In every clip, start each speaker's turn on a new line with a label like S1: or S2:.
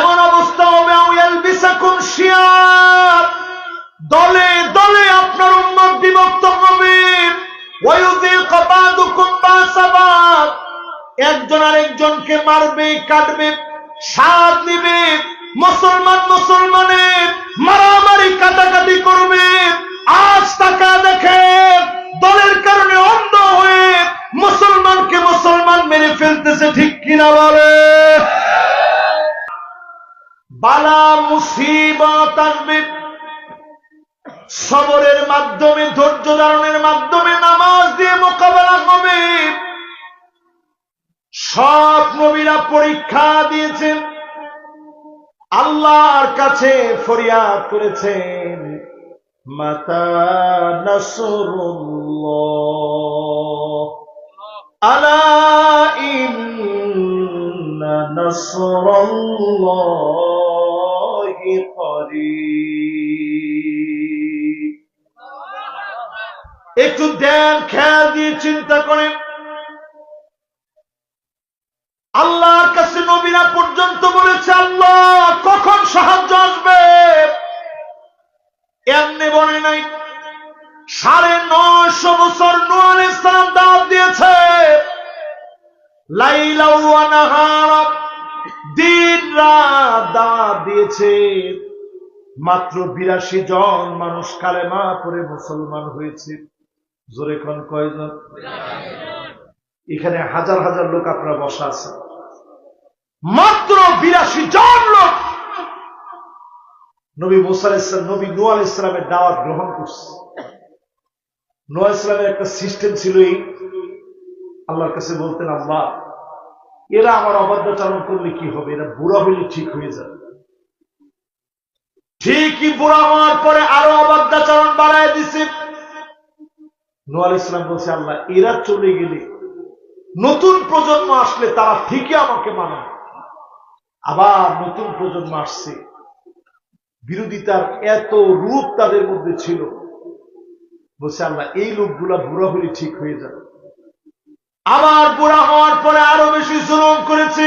S1: এমন অবস্থা হবে দলে দলে আপনার উম্মত বিভক্ত হবে। একজন আরেকজনকে মারবে, কাটবে সাথ দিবে, মুসলমান মুসলমানের মারামারি কাটাকাটি করবে। আজ টাকা দেখে দলের কারণে অন্ধ হয়ে মুসলমানকে মুসলমান মেরে ফেলতেছে, ঠিক কিনা বলে বালা মুসিবত আসবে সবরের মাধ্যমে, ধৈর্য ধারণের মাধ্যমে নামাজ দিয়ে মোকাবেলা হবে। সব নবীরা পরীক্ষা দিয়েছেন। আল্লাহর কাছে ফরিয়াদ করেছেন। মাতা নাসরুল্লাহ। আলা ইন্না নাসরাল্লাহি। একটু দেন খেয়াল দিয়ে চিন্তা করেন। আল্লাহর কাছে নবীরা পর্যন্ত বলেছে আল্লাহ কখন সাহায্য আসবে? এমনি বলে নাই। সাড়ে নয়শো বছর নোয়াল ইসলাম দাওয়াত দিয়েছে। লাইলা ওয়া নাহারা, দিন রাত দাওয়াত দিয়েছে। মাত্র বিরাশি জন মানুষ কালেমা পরে মুসলমান হয়েছে। জোরে কোন কয়জন? এখানে হাজার হাজার লোক আপনারা বসা আছে। মাত্র বিরাশি জন লোক নবী মুসাল ইসলাম নবী নোয়াল ইসলামের দাওয়াত গ্রহণ করছে। নোয়া ইসলামের একটা সিস্টেম ছিল এই আল্লাহর কাছে বলতেন, আল্লাহ এরা আমার অবাধ্যাচরণ করলে কি হবে? এরা বুড়া হইলে ঠিক হয়ে যাবে। ঠিকই বুড়া হওয়ার পরে আরও অবাধ্যাচরণ বাড়ায় দিছে। নোয়াল ইসলাম বলছে, আল্লাহ, এরা চলে গেলে নতুন প্রজন্ম আসলে তারা ঠিকই আমাকে মানায় আবার নতুন প্রজন্ম আসছে। বিরোধিতার এত রূপ তাদের মধ্যে ছিল। বলছে, আল্লাহ, এই লোকগুলা বুড়া হলে ঠিক হয়ে যাবে। আবার বুড়া হওয়ার পরে আরও বেশি জুলুম করেছে।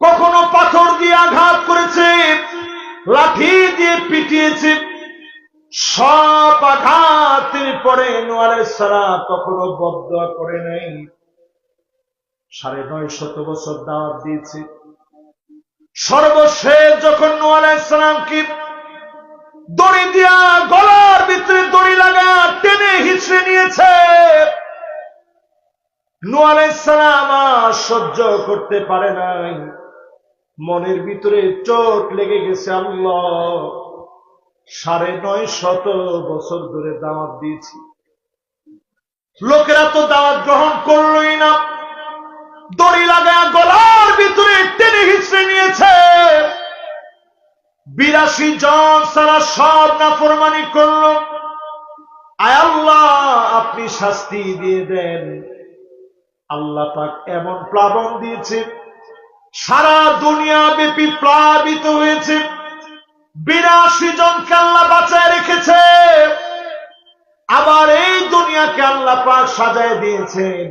S1: কখনো পাথর দিয়ে আঘাত করেছে, লাঠি দিয়ে পিটিয়েছে। সব আঘাত তিনি পরে নোয়ারে সারা কখনো বদয়া করে নেই। সাড়ে নয় শত বছর দাওয়াত দিয়েছে। সর্বশেষ যখন নোয়ালাম কি দড়ি দিয়া গলার ভিতরে দড়ি লাগা আর সহ্য করতে পারে নাই। মনের ভিতরে চোট লেগে গেছে আল্লাহ। সাড়ে নয় শত বছর ধরে দাওয়াত দিয়েছি। লোকেরা তো দাওয়াত গ্রহণ করলই না। দড়ি লাগা গলার ভিতরে টেনে হিচড়ে নিয়েছে। বিরাশি জন সারা সব নাফরমানি করল। আয় আল্লাহ, আপনি শাস্তি দিয়ে দেন। আল্লাহ পাক এমন প্লাবন দিয়েছে, সারা দুনিয়া ব্যাপী প্লাবিত হয়েছে। বিরাশি জনকে আল্লাহ বাঁচায় রেখেছে। আবার এই দুনিয়াকে আল্লাহ পাক সাজায় দিয়েছেন।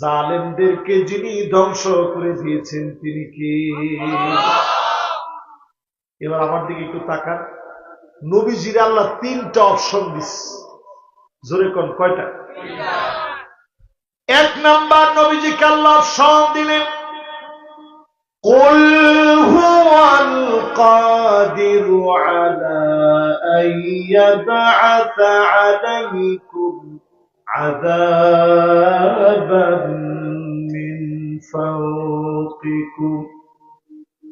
S1: জালেমদেরকে যিনি ধ্বংস করে দিয়েছেন, তিনি কি? এবার আমার দিকে একটু তাকান। নবীজির আল্লাহ তিনটা অপশন দিস। জোরে কন, কয়টা? নাম্বার নবীজিকে আল্লাহ অপশন দিলেন قل هو القادر على أن يبعث عليكم عذابا من فوقكم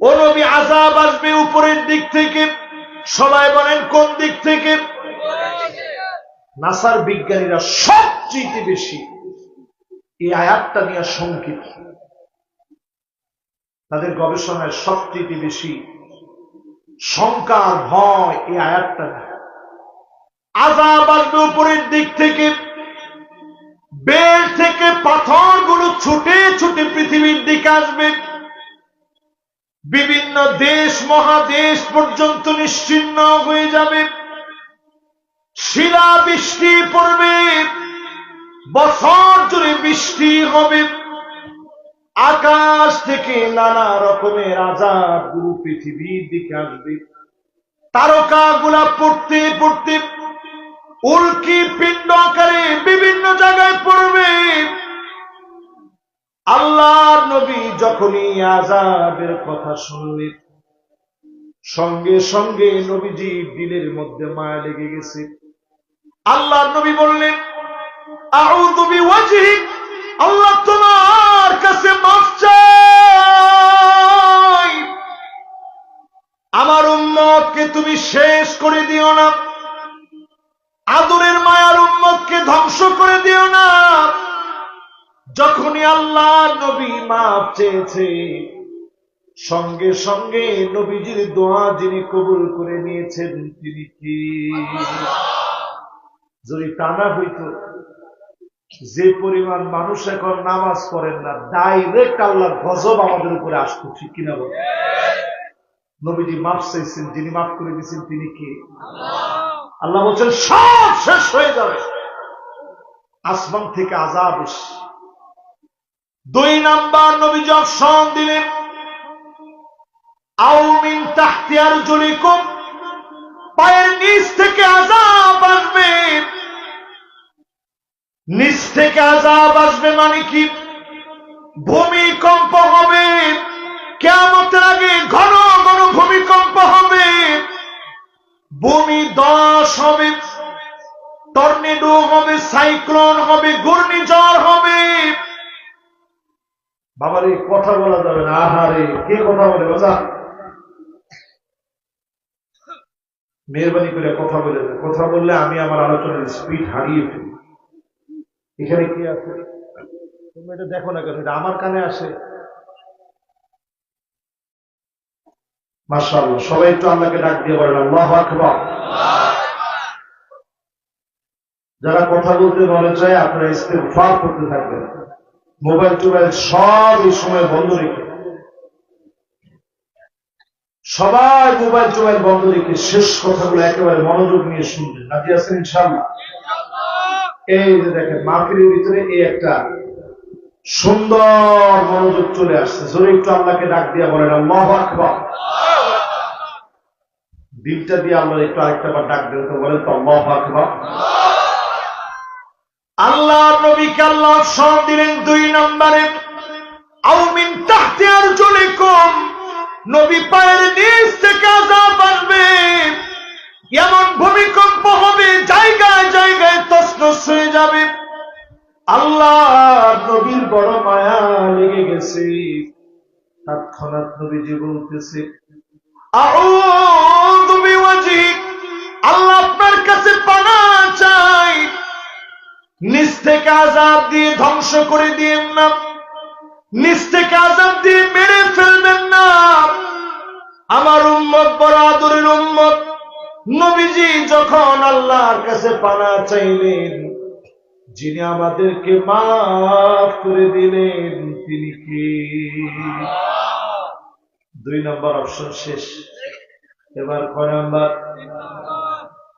S1: ও নবী আজাব আসবে উপরের দিক থেকে সবাই বলেন কোন দিক থেকে নাসার বিজ্ঞানীরা সবচেয়ে বেশি এই আয়াতটা নিয়ে শঙ্কিত। তাদের গবেষণায় সবচেয়ে বেশি শঙ্কা ভয় এই আয়াতটা নিয়ে। আজাব আসবে উপরের দিক থেকে বেল থেকে পাথরগুলো ছুটে ছুটে পৃথিবীর দিকে আসবে। বিভিন্ন দেশ, মহাদেশ পর্যন্ত নিশ্চিন্ন হয়ে যাবে। শিলা বৃষ্টি পড়বে। বছর জুড়ে বৃষ্টি হবে। আকাশ থেকে নানা রকমের আজাদ গুরু পৃথিবীর দিকে আসবে। তারকা গুলা পড়তে পড়তে উল্কি পিণ্ড আকারে বিভিন্ন জায়গায় পড়বে। আল্লাহর নবী যখনই আজাবের কথা শুনলেন সঙ্গে সঙ্গে নবীজির দিলের মধ্যে মায়া লেগে গেছে। আল্লাহর নবী বললেন আল্লাহ তোমার কাছে আমার তুমি শেষ করে দিও না। আদরের মায়ার উম্মতকে ধ্বংস করে দিও না। যখনই আল্লাহ নবী মাপ চেয়েছে, সঙ্গে সঙ্গে নবীজির দোয়া যিনি কবুল করে নিয়েছেন তিনি কি? যদি তা না হইত যে পরিমাণ মানুষ এখন নামাজ পড়েন না ডাইরেক্ট আল্লাহর গজব আমাদের উপরে আসতো ঠিক কিনা বল? নবীজি মাফ চাইছেন যিনি মাফ করে দিয়েছেন তিনি কি? আল্লাহ। বলছেন সব শেষ হয়ে যাবে। আসমান থেকে আজাব এসে। দুই নাম্বার নবীজি অপশন দিলেন আউমিন তাহতিয়ার জলিকুম পায়ের নিচ থেকে আজাব আসবে। নিচ থেকে আজাব আসবে মানে কি? ভূমিকম্প হবে। কেমতের আগে ঘন ঘন ভূমিকম্প হবে। ভূমি দশ হবে, টর্নেডো হবে, সাইক্লোন হবে, ঘূর্ণিঝড় হবে। বাবারে, কথা বলা যাবে না। আহারে, কে কথা বলে বাজা মেহরবানি করে কথা বলে কথা বললে আমি আমার আলোচনার স্পিড হারিয়ে ফেলি। এখানে কি আছে? তুমি এটা দেখো না কেন? এটা আমার কানে আসে। মাশাআল্লাহ সবাই একটু আল্লাহকে ডাক দিয়ে বলেন আল্লাহু আকবার। যারা কথা বলতে মনে চায় আপনারা ইস্তেগফার করতে থাকবেন। মোবাইল টোবাইল সব এই সময় বন্ধ রেখে। সবাই মোবাইল টোবাইল বন্ধ রেখে শেষ কথাগুলো একেবারে মনোযোগ নিয়ে শুনবেন। রাজি আছেন ইনশাল্লাহ এই যে দেখেন, মাহফিলের ভিতরে এই একটা সুন্দর মনোযোগ চলে আসছে। জোরে একটু আল্লাহকে ডাক দিয়া বলেন, আল্লাহ আকবার। দিলটা দিয়ে আল্লাহ একটু আরেকটা বার ডাক দেন, তো বলেন তো, আল্লাহ আল্লাহ নবীকে আল্লাহ সব দিলেন দুই নম্বরে। আউমিন তাহতে আর চলে কম নবী পায়ের নিচ থেকে আজাব আসবে এমন ভূমিকম্প হবে, জায়গায় জায়গায় তসনস হয়ে যাবে। আল্লাহ নবীর বড় মায়া লেগে গেছে। তৎক্ষণাৎ নবীজি বলতেছে আল্লাহ আপনার কাছে পানা চাই। নিচ থেকে আজাব দিয়ে ধ্বংস করে দিয়েন না। নিচ থেকে আজাব দিয়ে মেরে ফেলবেন না। আমার উম্মত বড় আদরের উম্মত। নবীজি যখন আল্লাহর কাছে পানা চাইলেন, যিনি আমাদেরকে মাফ করে দিলেন, তিনি কি? দুই নম্বর অপশন শেষ। এবার কয় নাম্বার?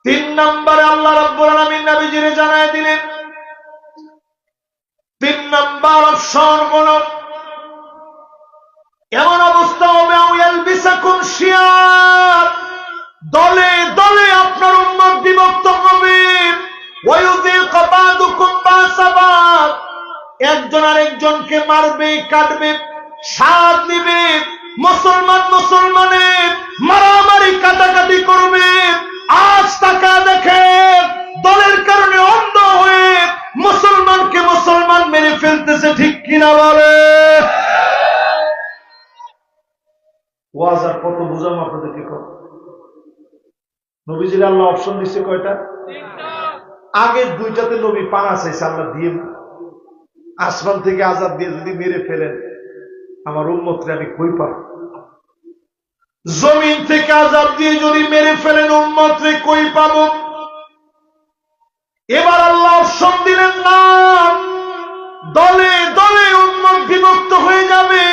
S1: তিন নম্বরে আল্লাহ রাব্বুল আলামিন নবীজিরে জানায় দিলেন, তিন নম্বর অপশন কোন এমন অবস্থা হবে আউয়াল বিসাকুম শিয়াব একজন আরেকজনকে মারবে কাটবে সাদ নিবে মুসলমান মুসলমানের মারামারি কাটাকাটি করবে। আজ টাকা দেখে দলের কারণে অন্ধ হয়ে মুসলমানকে মুসলমান মেরে ফেলতেছে ঠিক কিনা বলে? ওয়াজ আর কত বুঝাম আপনাদেরকে কত? নবীজির আল্লাহ অপশন দিচ্ছে কয়টা? আগের দুইটাতে নবী পানা চাইছে আল্লাহ দিয়ে আসমান থেকে আজাদ দিয়ে যদি মেরে ফেলেন, আমার উন্মতরে আমি কই পাব? জমিন থেকে আজাদ দিয়ে যদি মেরে ফেলেন উন্মতরে কই পাব? এবার আল্লাহ অপশন দিলেন, না, দলে দলে উন্মত বিভক্ত হয়ে যাবে।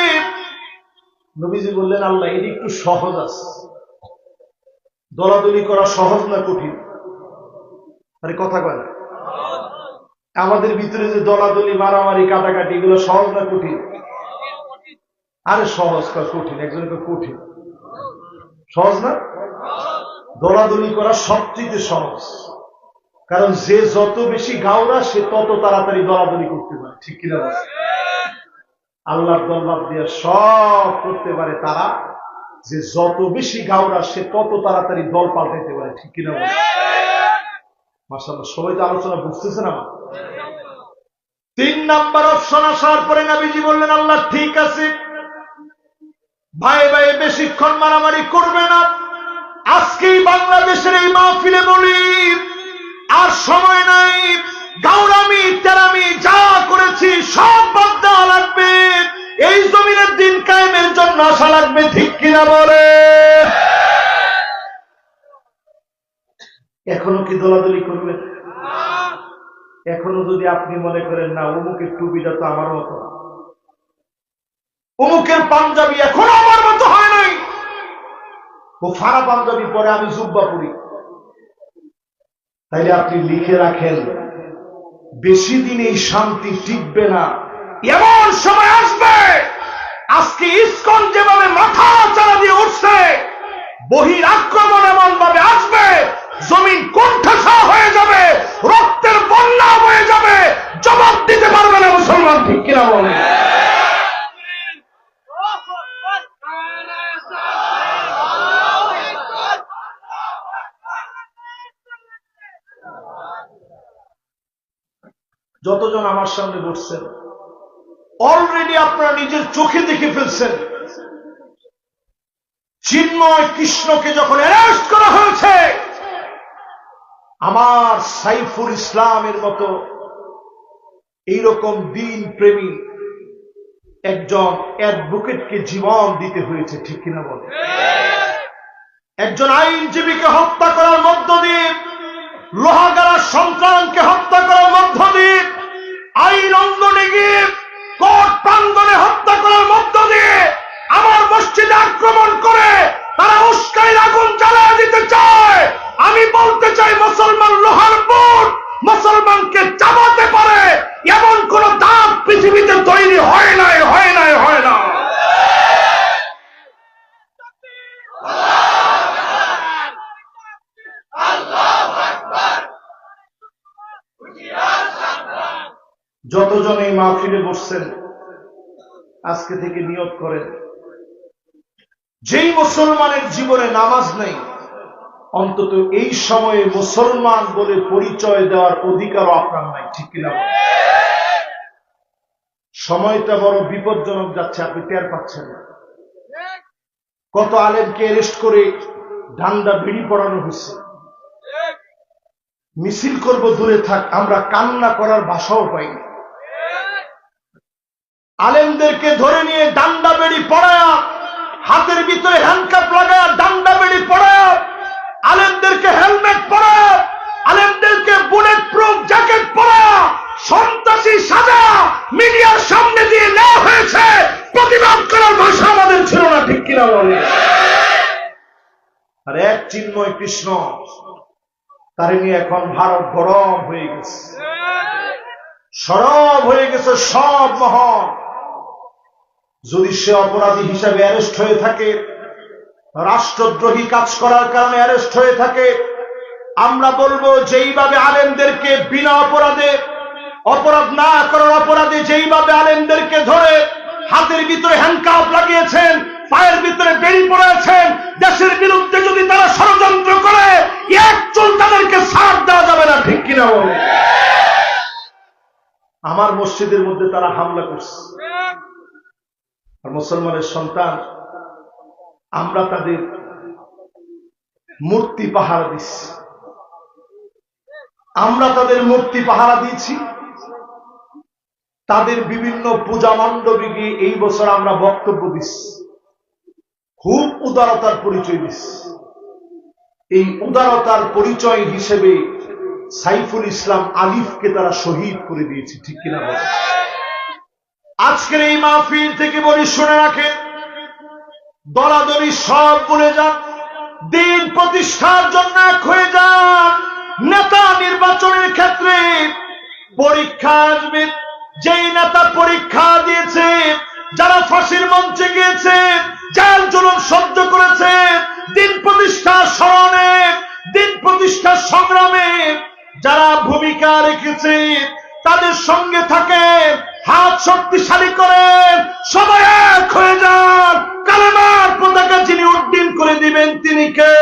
S1: নবীজি বললেন, আল্লাহ, এটি একটু সহজ আছে। দলাদলি করা সহজ না কঠিন? আরে কথা কয় না। আমাদের ভিতরে যে দলাদলি, মারামারি, কাটাকাটি, এগুলো সহজ না কঠিন? আরে সহজ কঠিন, একজনকে কঠিন। সহজ না? দলাদলি করা সবচেয়ে সহজ। কারণ যে যত বেশি গাওরা সে তত তাড়াতাড়ি দলাদলি করতে পারে। ঠিক কিনা? আল্লাহর দল্লাভ দিয়ে সব করতে পারে তারা। যে যত বেশি গাওরা সে তত তাড়াতাড়ি দল পাল্টাইতে পারে। ঠিক কিনা? মাসাল্লাহ সবাই তো আলোচনা বুঝতেছে না তিন নাম্বার অপশন আসার পরে নাবিজি বললেন, আল্লাহ, ঠিক আছে। ভাই ভাই, বেশিক্ষণ মারামারি করবে না। আজকেই বাংলাদেশের এই মাহফিলে বলি, আর সময় নাই। গাউরামি তেরামি, যা করেছি, সব বাদ দেওয়া লাগবে। এই জমিনের দিন কায়েমের জন্য আসা লাগবে, ঠিক কিনা বলে? এখনও কি দোলাদলি করবেন? এখনও যদি আপনি মনে করেন, না, অমুকের টুপিটা তো আমার মতো অমুকের পাঞ্জাবি এখনও আমার মতো হয় নাই। ও ফারা পাঞ্জাবি পরে আমি জুব্বা পড়ি তাইলে আপনি লিখে রাখেন, বেশি দিন এই শান্তি টিকবে না। এমন সময় আসবে, আজকে ইস্কন যেভাবে মাথা চালা দিয়ে উঠছে, বহির আক্রমণ এমন ভাবে আসবে জমিন কণ্ঠাসা হয়ে যাবে, রক্তের বন্যা হয়ে যাবে, জবাব দিতে পারবে না মুসলমান, ঠিক কিনা বলে যতজন আমার সামনে বসছেন অলরেডি আপনারা নিজের চোখে দেখে ফেলছেন। চিন্ময় কৃষ্ণকে যখন অ্যারেস্ট করা হয়েছে আমার সাইফুল ইসলামের মতো এইরকম দিন প্রেমী একজন অ্যাডভোকেটকে জীবন দিতে হয়েছে, ঠিক কিনা বলে? একজন আইনজীবীকে হত্যা করার মধ্য দিয়ে, লোহাগাড়া সন্তানকে হত্যা করার মধ্য দিয়ে, আইন অঙ্গনে গিয়ে, কোর্ট প্রাঙ্গনে হত্যা করার মধ্য দিয়ে আমার মসজিদে আক্রমণ করে তারা উস্কাইর আগুন জ্বালিয়ে দিতে চায়। আমি বলতে চাই মুসলমান লোহার বুট মুসলমানকে চাবাতে পারে, এমন কোন দাঁত পৃথিবীতে তৈরি হয় নাই হয় নাই, হয় না যতজন এই মাহফিলে বসছেন, আজকে থেকে নিয়োগ করেন। যেই মুসলমানের জীবনে নামাজ নেই অন্তত এই সময়ে মুসলমান বলে পরিচয় দেওয়ার অধিকারও আপনার নাই, ঠিক কিনা সময়টা বড় বিপজ্জনক যাচ্ছে, আপনি টের পাচ্ছেন না। কত আলেমকে অ্যারেস্ট করে ডান্ডা বিড়ি পড়ানো হয়েছে। মিছিল করব, দূরে থাক, আমরা কান্না করার ভাষাও পাইনি। আলেমদেরকে ধরে নিয়ে ডান্ডা বেড়ি পড়ায়া, হাতের ভিতরে হ্যান্ডকাপ লাগায়া ডান্ডা বেড়ি পড়ায়া আলেমদেরকে হেলমেট পরায়া আলেমদেরকে বুলেট প্রুফ জ্যাকেট পরায়া সন্ত্রাসী সাজা মিডিয়ার সামনে দিয়ে নেওয়া হয়েছে। প্রতিবাদ করার ভাষা আমাদের ছিল না, ঠিক কিনা বলে আর এক চিন্ময় কৃষ্ণ, তারে নিয়ে এখন ভারত গরম হয়ে গেছে। সরব হয়ে গেছে সব মহল। যদি সে অপরাধী হিসাবে অ্যারেস্ট হয়ে থাকে রাষ্ট্রদ্রোহী কাজ করার কারণে অ্যারেস্ট হয়ে থাকে। আমরা বলব, যেইভাবে আলেমদেরকে বিনা অপরাধে, অপরাধ না করার অপরাধে যেইভাবে আলেমদেরকে ধরে, হাতের ভিতরে হ্যান্ডকাপ লাগিয়েছেন, পায়ের ভিতরে বেরি পড়েছেন, দেশের বিরুদ্ধে যদি তারা ষড়যন্ত্র করে, এক তাদেরকে ছাড় দেওয়া যাবে না, ঠিক কিনা বলে? আমার মসজিদের মধ্যে তারা হামলা করছে। আর মুসলমানের সন্তান আমরা তাদের মূর্তি পাহারা দিচ্ছি। আমরা তাদের মূর্তি পাহারা দিয়েছি তাদের বিভিন্ন পূজা মণ্ডপে গিয়ে এই বছর আমরা বক্তব্য দিচ্ছি। খুব উদারতার পরিচয় দিচ্ছি। এই উদারতার পরিচয় হিসেবে সাইফুল ইসলাম আলিফকে তারা শহীদ করে দিয়েছে, ঠিক কিনা আজকের এই মাহফিল থেকে বলি শুনে রাখেন দলাদলি সব ভুলে যান। দিন প্রতিষ্ঠার জন্য এক হয়ে যান। নেতা নির্বাচনের ক্ষেত্রে পরীক্ষা আসবে। যেই নেতা পরীক্ষা দিয়েছে, যারা ফাঁসির মঞ্চে গিয়েছে, জাল জুলুম সহ্য করেছে, দিন প্রতিষ্ঠার স্মরণে, দিন প্রতিষ্ঠার সংগ্রামে, যারা ভূমিকা রেখেছে তাদের সঙ্গে থাকে, হাত শক্তিশালী করেন সবাই এক হয়ে যান। কালেমার পতাকা যিনি উড্ডীন করে দিবেন, তিনি কে?